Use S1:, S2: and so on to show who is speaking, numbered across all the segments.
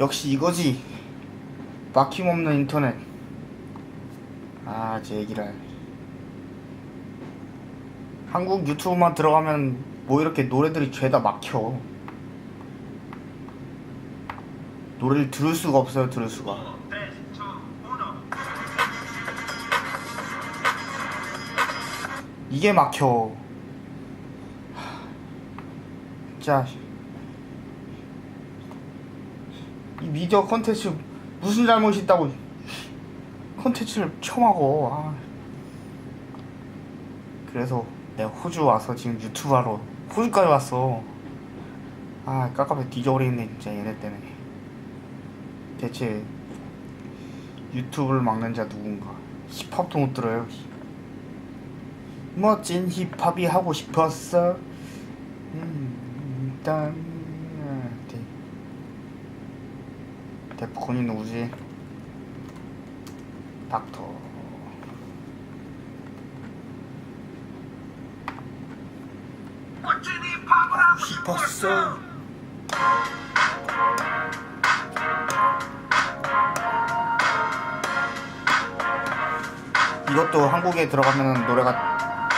S1: 역시 이거지. 막힘없는 인터넷. 아, 제 얘기를. 한국 유튜브만 들어가면 뭐 이렇게 노래들이 죄다 막혀. 노래를 들을 수가 없어요, 들을 수가. 이게 막혀. 하. 이 미디어 컨텐츠 무슨 잘못이 있다고 컨텐츠를 처먹어. 아. 그래서 내가 호주 와서 지금 유튜브 하러 호주까지 왔어. 아 깝깝해 뒤져버리겠네 진짜 얘네 때문에. 대체 유튜브를 막는 자 누군가 힙합도 못 들어요. 멋진 힙합이 하고 싶었어. 음, 일단 음, 대- 데프콘이 누구지? 닥터. 싶었어. 이것도 한국에 들어가면 노래가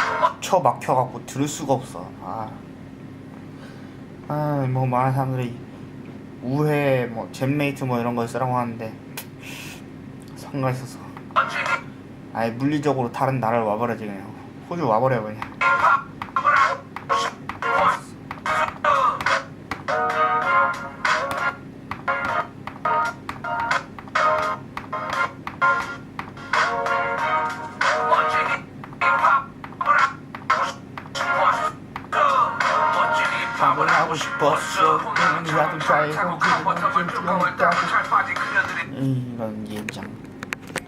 S1: 쳐 막혀갖고 들을 수가 없어. 아, 아, 뭐 많은 사람들이 우회, 뭐 잼메이트 뭐 이런 걸 쓰라고 하는데 상가 있어서. 아예 물리적으로 다른 나라를 와버려지 그냥. 호주 와버려 그냥. 밥을 하고 싶었어. 나도 잘 이런 얘장.